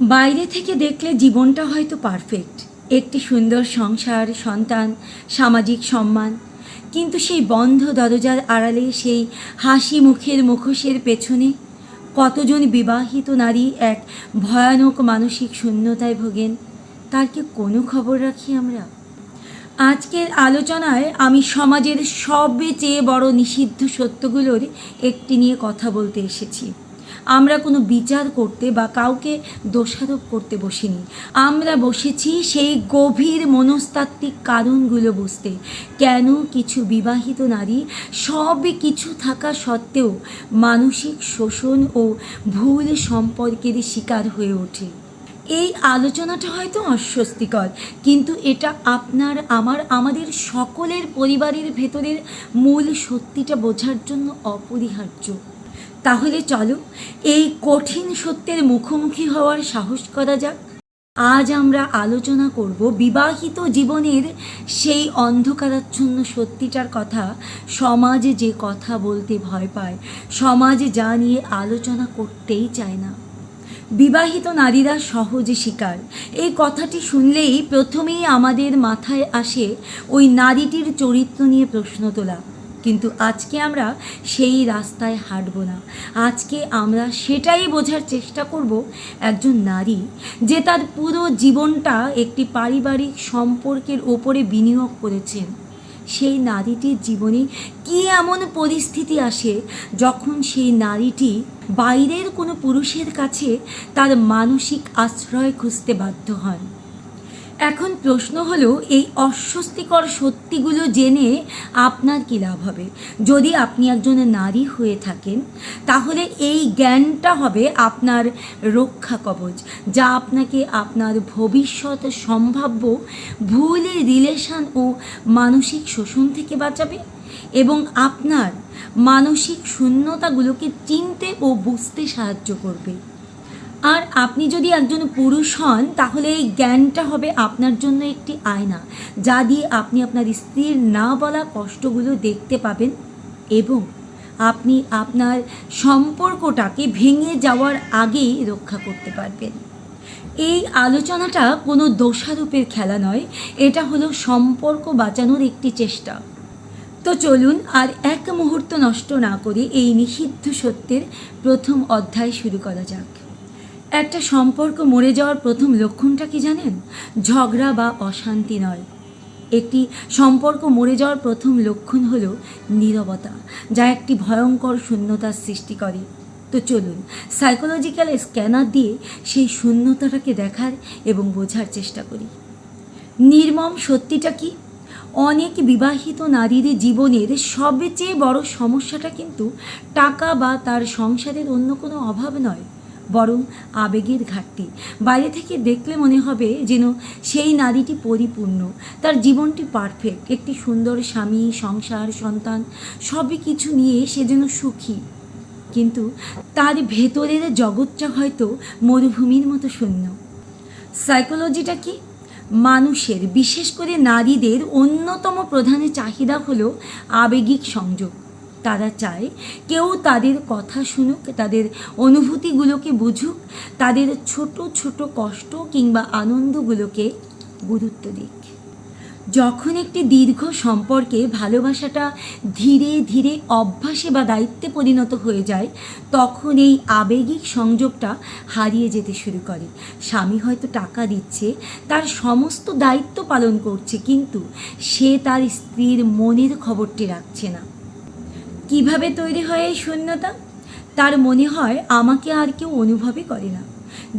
বাইরে থেকে দেখলে জীবনটা হয়তো পারফেক্ট। একটি সুন্দর সংসার, সন্তান, সামাজিক সম্মান। কিন্তু সেই বন্ধ দরজার আড়ালে সেই হাসি মুখের মুখোশের পেছনে কতজন বিবাহিত নারী এক ভয়ানক মানসিক শূন্যতায় ভোগেন, তার কি কোনো খবর রাখি আমরা? আজকের আলোচনায় আমি সমাজের সবচেয়ে বড় নিষিদ্ধ সত্যগুলোর একটি নিয়ে কথা বলতে এসেছি। আমরা কোনো বিচার করতে বা কাউকে দোষারোপ করতে বসিনি। আমরা বসেছি সেই গভীর মনস্তাত্ত্বিক কারণগুলো বুঝতে। কেন কিছু বিবাহিত নারী সব কিছু থাকা সত্ত্বেও মানসিক শোষণ ও ভুল সম্পর্কের শিকার হয়ে ওঠে। এই আলোচনাটা হয়তো অস্বস্তিকর, কিন্তু এটা আপনার, আমার, আমাদের সকলের পরিবারের ভেতরের মূল সত্যিটা বোঝার জন্য অপরিহার্য। তাহলে চলো, এই কঠিন সত্যের মুখোমুখি হওয়ার সাহস করা যাক। আজ আমরা আলোচনা করব বিবাহিত জীবনের সেই অন্ধকারাচ্ছন্ন সত্যিটার কথা, সমাজ যে কথা বলতে ভয় পায়, সমাজ যা নিয়ে আলোচনা করতেই চায় না। বিবাহিত নারীরা সহজে শিকার। এই কথাটি শুনলেই প্রথমেই আমাদের মাথায় আসে ওই নারীটির চরিত্র নিয়ে প্রশ্ন তোলা। কিন্তু আজকে আমরা সেই রাস্তায় হাঁটব না। আজকে আমরা সেটাই বোঝার চেষ্টা করব একজন নারী যে তার পুরো জীবনটা একটি পারিবারিক সম্পর্কের ওপরে বিনিয়োগ করেছেন সেই নারীটির জীবনে কী এমন পরিস্থিতি আসে যখন সেই নারীটি বাইরের কোনো পুরুষের কাছে তার মানসিক আশ্রয় খুঁজতে বাধ্য হন এখন প্রশ্ন হলো, এই অস্বস্তিকর সত্যিগুলো জেনে আপনার কী লাভ হবে? যদি আপনি একজন নারী হয়ে থাকেন, তাহলে এই জ্ঞানটা হবে আপনার রক্ষা কবচ, যা আপনাকে আপনার ভবিষ্যৎ সম্ভাব্য ভুল রিলেশন ও মানসিক শোষণ থেকে বাঁচাবে এবং আপনার মানসিক শূন্যতাগুলোকে চিনতে ও বুঝতে সাহায্য করবে। আর আপনি যদি একজন পুরুষ হন, তাহলে এই জ্ঞানটা হবে আপনার জন্য একটি আয়না, যা দিয়ে আপনি আপনার স্ত্রীর না বলা কষ্টগুলো দেখতে পাবেন এবং আপনি আপনার সম্পর্কটাকে ভেঙে যাওয়ার আগেই রক্ষা করতে পারবেন। এই আলোচনাটা কোনো দোষারূপের খেলা নয়, এটা হলো সম্পর্ক বাঁচানোর একটি চেষ্টা। তো চলুন আর এক মুহূর্ত নষ্ট না করে এই নিষিদ্ধ সত্যের প্রথম অধ্যায় শুরু করা যাক। একটা সম্পর্ক মরে যাওয়ার প্রথম লক্ষণটা কি জানেন? ঝগড়া বা অশান্তি নয়। একটি সম্পর্ক মরে যাওয়ার প্রথম লক্ষণ হলো নীরবতা, যা একটি ভয়ঙ্কর শূন্যতার সৃষ্টি করে। তো চলুন সাইকোলজিক্যাল স্ক্যানার দিয়ে সেই শূন্যতাটাকে দেখার এবং বোঝার চেষ্টা করি। নির্মম সত্যিটা কি? অনেক বিবাহিত নারীর জীবনের সবচেয়ে বড় সমস্যাটা কিন্তু টাকা বা তার সংসারের অন্য কোনো অভাব নয়। বরং আবেগের ঘাটতি। বাইরে থেকে দেখলে মনে হবে যেন সেই নারীটি পরিপূর্ণ। তার জীবনটি পারফেক্ট একটি সুন্দর স্বামী, সংসার, সন্তান, সবই কিছু নিয়ে সে যেন সুখী। কিন্তু তার ভেতরের জগৎটা হয়তো মরুভূমির মতো শূন্য। সাইকোলজিটা কি? মানুষের, বিশেষ করে নারীদের অন্যতম প্রধান চাহিদা হলো আবেগিক সংযোগ। তারা চায়, কেউ তাদের কথা শুনুক, তাদের অনুভূতিগুলোকে বুঝুক, তাদের ছোট ছোট কষ্ট কিংবা আনন্দগুলোকে গুরুত্ব দিক। যখন একটি দীর্ঘ সম্পর্কে ভালোবাসাটা ধীরে ধীরে অভ্যাসে বা দায়িত্বে পরিণত হয়ে যায়, তখন এই আবেগিক সংযোগটা হারিয়ে যেতে শুরু করে। স্বামী হয়তো টাকা দিচ্ছে, তার সমস্ত দায়িত্ব পালন করছে, কিন্তু সে তার স্ত্রীর মনের খবরটি রাখছে না। কীভাবে তৈরি হয় এই শূন্যতা? তার মনে হয়, আমাকে আর কেউ অনুভবই করে না।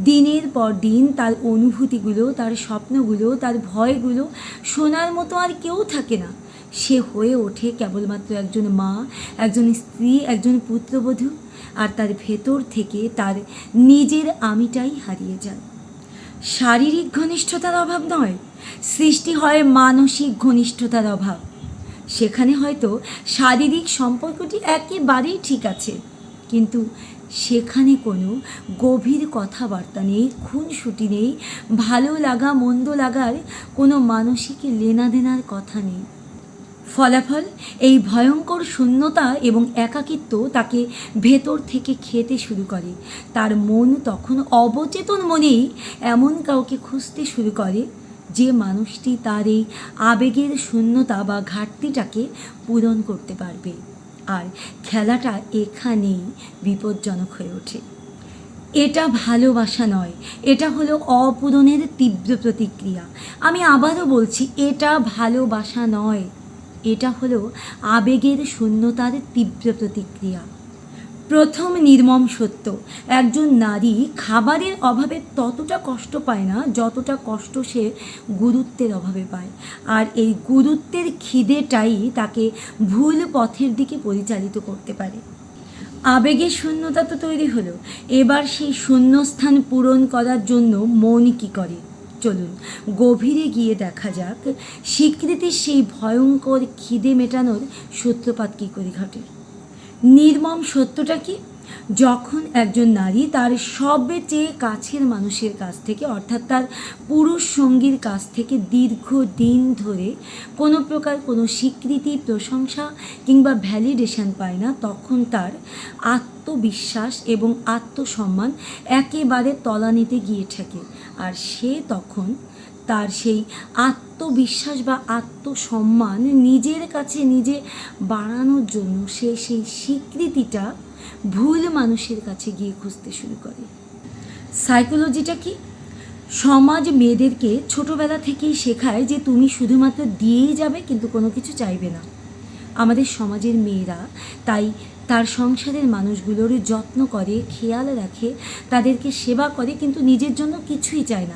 দিনের পর দিন তার অনুভূতিগুলো, তার স্বপ্নগুলো, তার ভয়গুলো শোনার মতো আর কেউ থাকে না। সে হয়ে ওঠে কেবলমাত্র একজন মা, একজন স্ত্রী, একজন পুত্রবধূ, আর তার ভেতর থেকে তার নিজের আমিটাই হারিয়ে যায়। শারীরিক ঘনিষ্ঠতার অভাব নয়, সৃষ্টি হয় মানসিক ঘনিষ্ঠতার অভাব। সেখানে হয়তো শারীরিক সম্পর্কটি একেবারেই ঠিক আছে। কিন্তু সেখানে কোনো গভীর কথাবার্তা নেই, খুনসুটি নেই, ভালো লাগা, মন্দ লাগার কোনো মানসিক লেনাদেনার কথা নেই। ফলাফল, এই ভয়ঙ্কর শূন্যতা এবং একাকিত্ব তাকে ভেতর থেকে খেতে শুরু করে। তার মন তখন অবচেতন মনেই এমন কাউকে খুঁজতে শুরু করে। যে মানুষটি তার এই আবেগের শূন্যতা বা ঘাটতিটাকে পূরণ করতে পারবে। আর খেলাটা এখানেই বিপজ্জনক হয়ে ওঠে। এটা ভালোবাসা নয়, এটা হলো অপূরণের তীব্র প্রতিক্রিয়া। আমি আবারও বলছি, এটা ভালোবাসা নয়, এটা হলো আবেগের শূন্যতার তীব্র প্রতিক্রিয়া। প্রথম নির্মম সত্য। একজন নারী খাবারের অভাবে ততটা কষ্ট পায় না, যতটা কষ্ট সে গুরুত্বের অভাবে পায়। আর এই গুরুত্বের খিদেটাই তাকে ভুল পথের দিকে পরিচালিত করতে পারে। আবেগের শূন্যতা তো তৈরি হলো। এবার সেই শূন্যস্থান পূরণ করার জন্য মন কী করে? চলুন, গভীরে গিয়ে দেখা যাক। স্বীকৃতির সেই ভয়ঙ্কর খিদে মেটানোর সূত্রপাত কী করে ঘটে? নির্মম সত্যটা কি? যখন একজন নারী তার সবচেয়ে কাছের মানুষের কাছ থেকে, অর্থাৎ তার পুরুষ সঙ্গীর কাছ থেকে দীর্ঘ দিন ধরে কোনো প্রকার কোনো স্বীকৃতি, প্রশংসা কিংবা ভ্যালিডেশন পায় না, তখন তার আত্মবিশ্বাস এবং আত্মসম্মান একেবারে তলানিতে গিয়ে থাকে আর সে তখন তার সেই আত্মবিশ্বাস বা আত্মসম্মান নিজের কাছে নিজে বাড়ানোর জন্য সে সেই স্বীকৃতিটা ভুল মানুষের কাছে গিয়ে খুঁজতে শুরু করে। সাইকোলজিটা কি? সমাজ মেয়েদেরকে ছোটবেলা থেকেই শেখায় যে তুমি শুধুমাত্র দিয়েই যাবে, কিন্তু কোনো কিছু চাইবে না। আমাদের সমাজের মেয়েরা তাই তার সংসারের মানুষগুলোর যত্ন করে, খেয়াল রাখে, তাদেরকে সেবা করে, কিন্তু নিজের জন্য কিছুই চায় না।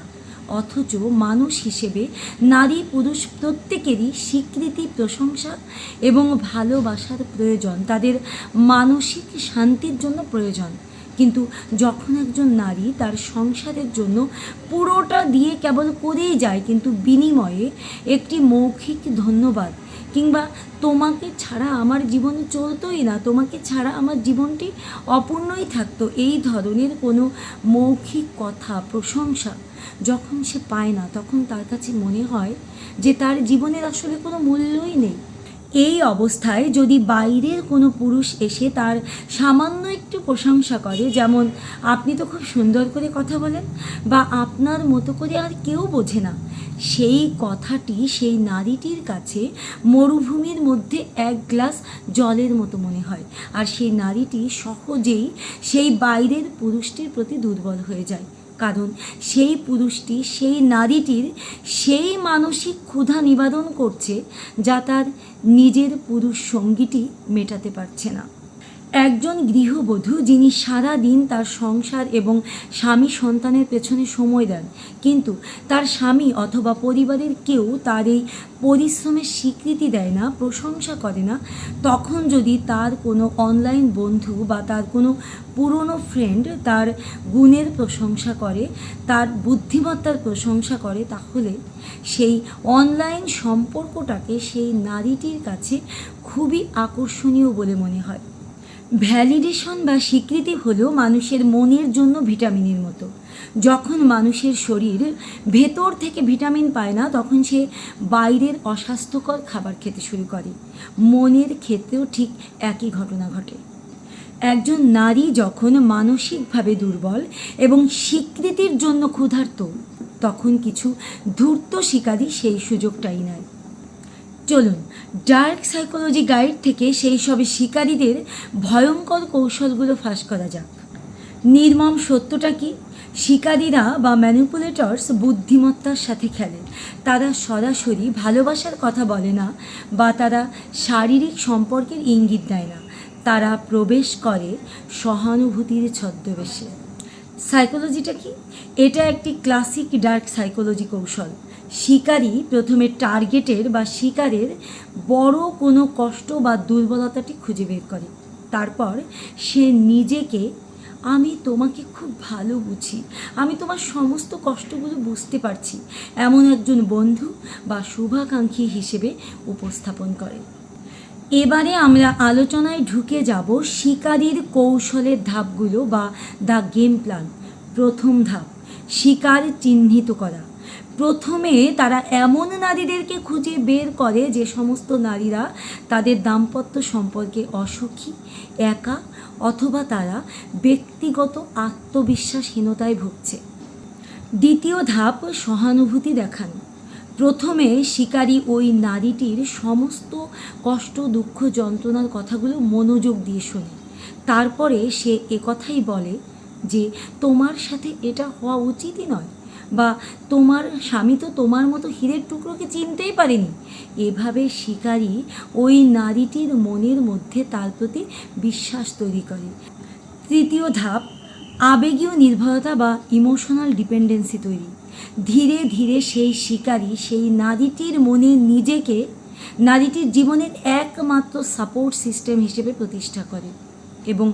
অথচ মানুষ হিসেবে নারী পুরুষ প্রত্যেকেরই স্বীকৃতি, প্রশংসা এবং ভালোবাসার প্রয়োজন। তাদের মানসিক শান্তির জন্য প্রয়োজন। কিন্তু যখন একজন নারী তার সংসারের জন্য পুরোটা দিয়ে কেবল করেই যায়, কিন্তু বিনিময়ে একটি মৌখিক ধন্যবাদ কিংবা তোমাকে ছাড়া আমার জীবন চলতোই না, তোমাকে ছাড়া আমার জীবনটি অপূর্ণই থাকতো এই ধরনের কোনো মৌখিক কথা, প্রশংসা যখন সে পায় না, তখন তার কাছে মনে হয় যে তার জীবনের আসলে কোনো মূল্যই নেই। এই অবস্থায় যদি বাইরের কোনো পুরুষ এসে তার সামান্য একটু প্রশংসা করে, যেমন আপনি তো খুব সুন্দর করে কথা বলেন বা আপনার মতো করে আর কেউ বোঝে না, সেই কথাটি সেই নারীটির কাছে মরুভূমির মধ্যে এক গ্লাস জলের মতো মনে হয়। আর সেই নারীটি সহজেই সেই বাইরের পুরুষটির প্রতি দুর্বল হয়ে যায়। কারণ সেই পুরুষটি, সেই নারীটির সেই মানসিক ক্ষুধা নিবারণ করছে যা তার নিজের পুরুষ সঙ্গীটি মেটাতে পারছে না। একজন গৃহবধূ যিনি সারা দিন তার সংসার এবং স্বামী সন্তানের পেছনে সময় দেন। কিন্তু তার স্বামী অথবা পরিবারের কেউ তার এই পরিশ্রমের স্বীকৃতি দেয় না, প্রশংসা করে না। তখন যদি তার কোনো অনলাইন বন্ধু বা তার কোনো পুরনো ফ্রেন্ড তার গুণের প্রশংসা করে, তার বুদ্ধিমত্তার প্রশংসা করে, তাহলে সেই অনলাইন সম্পর্কটাকে সেই নারীটির কাছে খুবই আকর্ষণীয় বলে মনে হয়। ভ্যালিডেশন বা স্বীকৃতি হলো মানুষের মনের জন্য ভিটামিনের মতো। যখন মানুষের শরীর ভেতর থেকে ভিটামিন পায় না, তখন সে বাইরের অস্বাস্থ্যকর খাবার খেতে শুরু করে। মনের ক্ষেত্রেও ঠিক একই ঘটনা ঘটে। একজন নারী যখন মানসিকভাবে দুর্বল এবং স্বীকৃতির জন্য ক্ষুধার্ত, তখন কিছু ধূর্ত শিকারী সেই সুযোগটাই নেয়। চলুন ডার্ক সাইকোলজি গাইড থেকে সেই সব শিকারীদের ভয়ঙ্কর কৌশলগুলো ফাঁস করা যাক। নির্মম সত্যটা কি? শিকারীরা বা ম্যানিপুলেটর্স বুদ্ধিমত্তার সাথে খেলে। তারা সরাসরি ভালোবাসার কথা বলে না বা তারা শারীরিক সম্পর্কের ইঙ্গিত দেয় না। তারা প্রবেশ করে সহানুভূতির ছদ্মবেশে। সাইকোলজিটা কি? এটা একটি ক্লাসিক ডার্ক সাইকোলজি কৌশল। শিকারী প্রথমে টার্গেটের বা শিকারের বড় কোনো কষ্ট বা দুর্বলতাটি খুঁজে বের করে। তারপর সে নিজেকে, আমি তোমাকে খুব ভালো বুঝি। আমি তোমার সমস্ত কষ্টগুলো বুঝতে পারছি। এমন একজন বন্ধু বা শুভাকাঙ্ক্ষী হিসেবে উপস্থাপন করে এবারে আমরা আলোচনায় ঢুকে যাব শিকারীর কৌশলের ধাপগুলো বা দ্য গেম প্ল্যান। প্রথম ধাপ, শিকার চিহ্নিত করা। প্রথমে তারা এমন নারীদেরকে খুঁজে বের করে যে সমস্ত নারীরা তাদের দাম্পত্য সম্পর্কে অসুখী, একা অথবা তারা ব্যক্তিগত আত্মবিশ্বাসহীনতায় ভুগছে। দ্বিতীয় ধাপ, সহানুভূতি দেখানো। প্রথমে শিকারী ওই নারীটির সমস্ত কষ্ট, দুঃখ, যন্ত্রণার কথাগুলো মনোযোগ দিয়ে শোনে। তারপরে সে একথাই বলে যে, তোমার সাথে এটা হওয়া উচিতই নয়। বা তোমার স্বামী তো তোমার মতো হীরের টুকরোকে চিনতেই পারেনি। এভাবে শিকারী ওই নারীটির মনের মধ্যে তার প্রতি বিশ্বাস তৈরি করে। তৃতীয় ধাপ, আবেগীয় নির্ভরতা বা ইমোশনাল ডিপেন্ডেন্সি তৈরি। ধীরে ধীরে সেই শিকারী সেই নারীটির মনে নিজেকে, নারীটির জীবনের একমাত্র সাপোর্ট সিস্টেম হিসেবে প্রতিষ্ঠা করে। এবং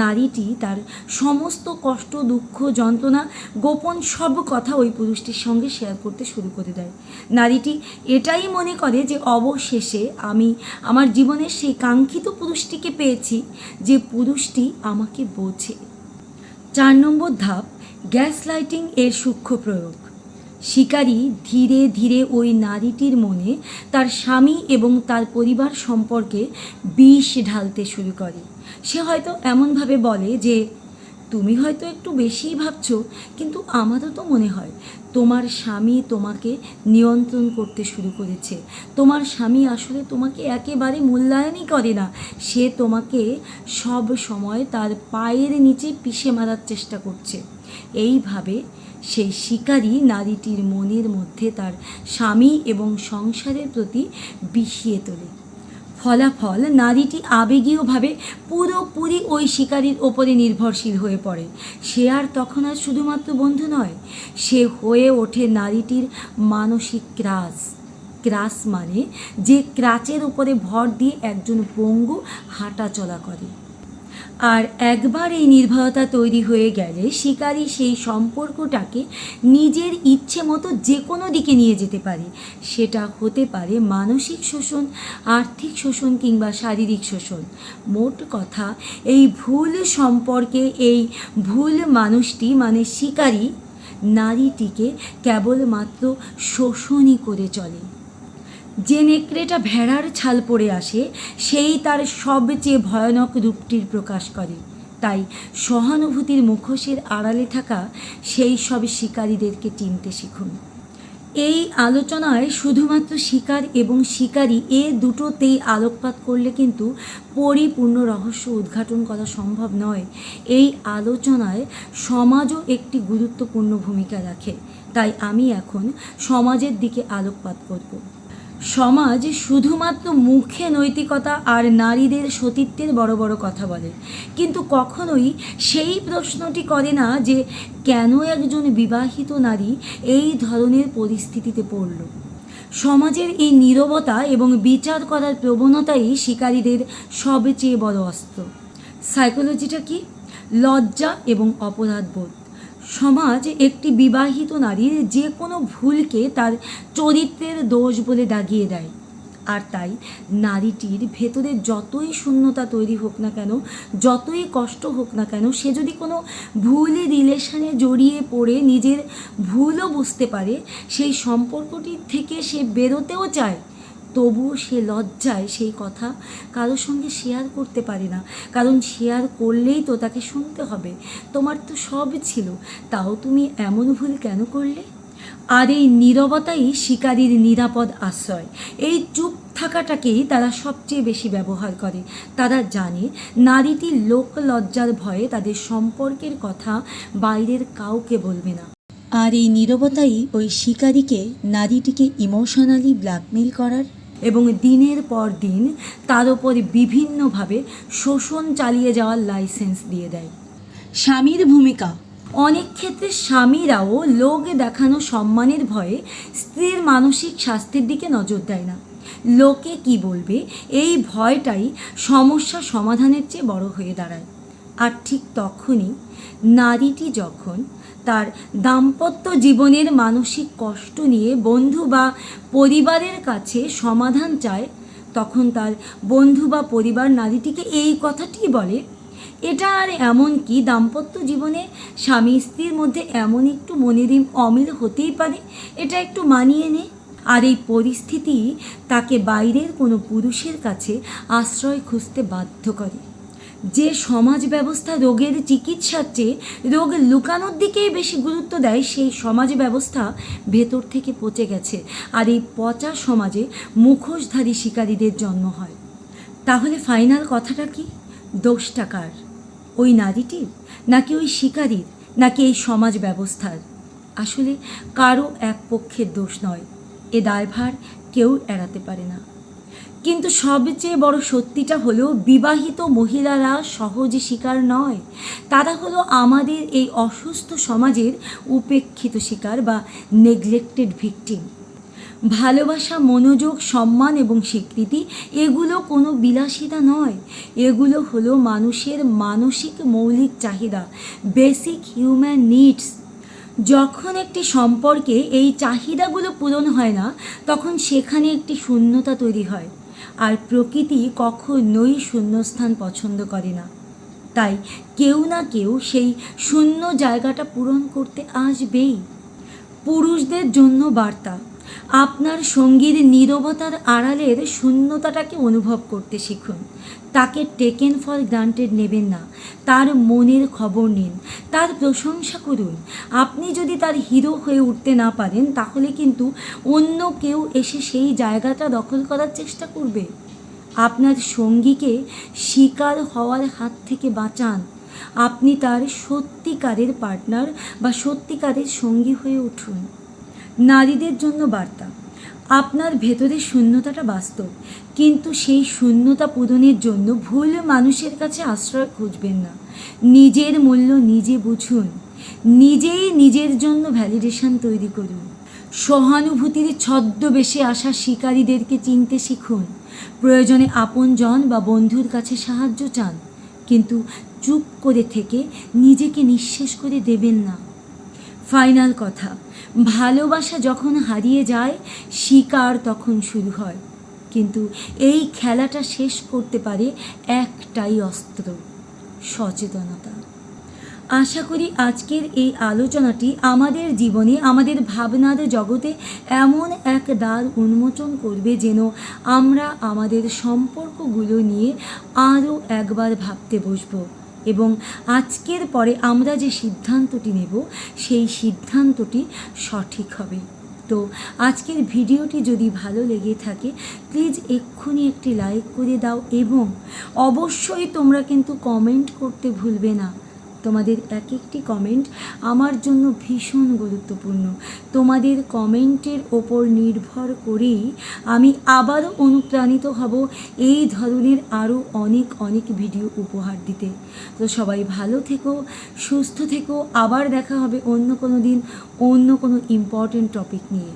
নারীটি তার সমস্ত কষ্ট, দুঃখ, যন্ত্রণা গোপন সব কথা ওই পুরুষটির সঙ্গে শেয়ার করতে শুরু করে দেয়। নারীটি এটাই মনে করে যে, অবশেষে আমি আমার জীবনের সেই কাঙ্ক্ষিত পুরুষটিকে পেয়েছি যে পুরুষটি আমাকে বোঝে। চার নম্বর ধাপ, গ্যাস লাইটিং এর সূক্ষ্ম প্রয়োগ। শিকারী ধীরে ধীরে ওই নারীটির মনে তার স্বামী এবং তার পরিবার সম্পর্কে বিষ ঢালতে শুরু করে। সে হয়তো এমনভাবে বলে যে, তুমি হয়তো একটু বেশিই ভাবছ, কিন্তু আমারও তো মনে হয় তোমার স্বামী তোমাকে নিয়ন্ত্রণ করতে শুরু করেছে। তোমার স্বামী আসলে তোমাকে একেবারে মূল্যায়নই করে না। সে তোমাকে সব সময় তার পায়ের নিচে পিষে মারার চেষ্টা করছে। এইভাবে সেই শিকারী নারীটির মনের মধ্যে তার স্বামী এবং সংসারের প্রতি বিষিয়ে তোলে। ফলাফল নারীটি আবেগীয়ভাবে পুরোপুরি ওই শিকারীর ওপরে নির্ভরশীল হয়ে পড়ে। সে আর তখন আর শুধুমাত্র বন্ধু নয়, সে হয়ে ওঠে নারীটির মানসিক ক্রাস। ক্রাস মানে যে ক্রাচের উপরে ভর দিয়ে একজন পঙ্গু হাঁটা চলা করে। আর একবার এই নির্ভরতা তৈরি হয়ে গেলে শিকারী সেই সম্পর্কটাকে নিজের ইচ্ছে মতো যে কোনো দিকে নিয়ে যেতে পারে। সেটা হতে পারে মানসিক শোষণ, আর্থিক শোষণ কিংবা শারীরিক শোষণ। মোট কথা, এই ভুল সম্পর্কে এই ভুল মানুষটি মানে শিকারী, নারীটিকে কেবলমাত্র শোষণই করে চলে। যে নেকড়েটা ভেড়ার ছাল পড়ে আসে, সেই তার সবচেয়ে ভয়ানক রূপটির প্রকাশ করে। তাই সহানুভূতির মুখোশের আড়ালে থাকা সেই সব শিকারীদেরকে চিনতে শিখুন। এই আলোচনায় শুধুমাত্র শিকার এবং শিকারী এ দুটোতেই আলোকপাত করলে কিন্তু পরিপূর্ণ রহস্য উদ্ঘাটন করা সম্ভব নয়। এই আলোচনায় সমাজও একটি গুরুত্বপূর্ণ ভূমিকা রাখে। তাই আমি এখন সমাজের দিকে আলোকপাত করব। সমাজ শুধুমাত্র মুখে নৈতিকতা আর নারীদের সতীত্বের বড় বড় কথা বলে। কিন্তু কখনোই সেই প্রশ্নটি করে না যে কেন একজন বিবাহিত নারী এই ধরনের পরিস্থিতিতে পড়ল। সমাজের এই নীরবতা এবং বিচার করার প্রবণতাই শিকারীদের সবচেয়ে বড় অস্ত্র। সাইকোলজিটা কি? লজ্জা এবং অপরাধবোধ। সমাজ একটি বিবাহিত নারীর যে কোনো ভুলকে তার চরিত্রের দোষ বলে দাগিয়ে দেয়। আর তাই নারীটির ভেতরে যতই শূন্যতা তৈরি হোক না কেন, যতই কষ্ট হোক না কেন, সে যদি কোনো ভুল রিলেশনে জড়িয়ে পড়ে, নিজের ভুলও বুঝতে পারে, সেই সম্পর্কটির থেকে সে বেরোতেও চায়। তবুও সে লজ্জায় সেই কথা কারোর সঙ্গে শেয়ার করতে পারে না। কারণ শেয়ার করলেই তো তাকে শুনতে হবে। তোমার তো সব ছিল। তাও তুমি এমন ভুল কেন করলে? আর এই নীরবতাই শিকারীর নিরাপদ আশ্রয়। এই চুপ থাকাটাকেই তারা সবচেয়ে বেশি ব্যবহার করে। তারা জানে নারীটি লোক লজ্জার ভয়ে তাদের সম্পর্কের কথা বাইরের কাউকে বলবে না। আর এই নীরবতাই ওই শিকারীকে নারীটিকে ইমোশনালি ব্ল্যাকমেল করার এবং দিনের পর দিন তার ওপর বিভিন্নভাবে শোষণ চালিয়ে যাওয়ার লাইসেন্স দিয়ে দেয়। স্বামীর ভূমিকা, অনেক ক্ষেত্রে স্বামীরাও লোক দেখানো সম্মানের ভয়ে স্ত্রীর মানসিক স্বাস্থ্যের দিকে নজর দেয় না। লোকে কি বলবে, এই ভয়টাই সমস্যা সমাধানের চেয়ে বড় হয়ে দাঁড়ায়। আর ঠিক তখনই নারীটি যখন তার দাম্পত্য জীবনের মানসিক কষ্ট নিয়ে বন্ধু বা পরিবারের কাছে সমাধান চায়, তখন তার বন্ধু বা পরিবার নারীটিকে এই কথাটি বলে, এটা আর এমন কি? দাম্পত্য জীবনে স্বামী স্ত্রীর মধ্যে এমন একটু মনের অমিল হতেই পারে? এটা একটু মানিয়ে নে। আর এই পরিস্থিতি তাকে বাইরের কোনো পুরুষের কাছে আশ্রয় খুঁজতে বাধ্য করে। যে সমাজ ব্যবস্থা রোগের চিকিৎসার চেয়ে রোগ লুকানোর দিকেই বেশি গুরুত্ব দেয়, সেই সমাজ ব্যবস্থা ভেতর থেকে পচে গেছে। আর এই পচা সমাজে মুখোশধারী শিকারীদের জন্ম হয়। তাহলে ফাইনাল কথাটা কি? দোষটা কার? ওই নারীটির? নাকি ওই শিকারীর? নাকি এই সমাজ ব্যবস্থার? আসলে কারও এক পক্ষের দোষ নয়। এ দায়ভার কেউ এড়াতে পারে না। কিন্তু সবচেয়ে বড় সত্যিটা হলো বিবাহিত মহিলারা সহজে শিকার নয়। তারা হলো আমাদের এই অসুস্থ সমাজের উপেক্ষিত শিকার বা নেগলেক্টেড ভিকটিম ভালোবাসা, মনোযোগ, সম্মান এবং স্বীকৃতি, এগুলো কোনো বিলাসিতা নয়। এগুলো হলো মানুষের মানসিক মৌলিক চাহিদা বেসিক হিউম্যান নিডস যখন একটি সম্পর্কে এই চাহিদাগুলো পূরণ হয় না, তখন সেখানে একটি শূন্যতা তৈরি হয়। আর প্রকৃতি কখনোই শূন্যস্থান পছন্দ করে না। তাই কেউ না কেউ সেই শূন্য জায়গাটা পূরণ করতে আসবেই। পুরুষদের জন্য বার্তা। আপনার সঙ্গীর নীরবতার আড়ালের শূন্যতাটাকে অনুভব করতে শিখুন। তাকে টেকেন ফর গ্রান্টেড নেবেন না। তার মনের খবর নিন। তার প্রশংসা করুন। আপনি যদি তার হিরো হয়ে উঠতে না পারেন, তাহলে কিন্তু অন্য কেউ এসে সেই জায়গাটা দখল করার চেষ্টা করবে। আপনার সঙ্গীকে শিকার হওয়ার হাত থেকে বাঁচান। আপনি তার সত্যিকারের পার্টনার বা সত্যিকারের সঙ্গী হয়ে উঠুন। নারীদের জন্য বার্তা। আপনার ভেতরের শূন্যতাটা বাস্তব, কিন্তু সেই শূন্যতা পূরণের জন্য ভুল মানুষের কাছে আশ্রয় খুঁজবেন না। নিজের মূল্য নিজে বুঝুন। নিজেই নিজের জন্য ভ্যালিডেশন তৈরি করুন। সহানুভূতির ছদ্মবেশে আসা শিকারীদেরকে চিনতে শিখুন। প্রয়োজনে আপনজন বা বন্ধুর কাছে সাহায্য চান, কিন্তু চুপ করে থেকে নিজেকে নিঃশেষ করে দেবেন না। ফাইনাল কথা। ভালোবাসা যখন হারিয়ে যায়, শিকার তখন শুরু হয়। কিন্তু এই খেলাটা শেষ করতে পারে একটাই অস্ত্র, সচেতনতা। আশা করি আজকের এই আলোচনাটি আমাদের জীবনে, আমাদের ভাবনার জগতে এমন এক দ্বার উন্মোচন করবে যেন আমরা আমাদের সম্পর্কগুলো নিয়ে আরও একবার ভাবতে বসবো। এবং আজকের পরে আমরা যে সিদ্ধান্তটি নেব, সেই সিদ্ধান্তটি সঠিক হবে। তো আজকের ভিডিওটি যদি ভালো লেগে থাকে প্লিজ এক্ষুনি একটি লাইক করে দাও এবং অবশ্যই তোমরা কিন্তু কমেন্ট করতে ভুলবে না। তোমাদের এক একটি কমেন্ট আমার জন্য ভীষণ গুরুত্বপূর্ণ। তোমাদের কমেন্টের ওপর নির্ভর করেই আমি আবারও অনুপ্রাণিত হব এই ধরনের আরও অনেক অনেক ভিডিও উপহার দিতে। তো সবাই ভালো থেকো, সুস্থ থেকো, আবার দেখা হবে অন্য কোনো দিন অন্য কোনো ইম্পর্টেন্ট টপিক নিয়ে।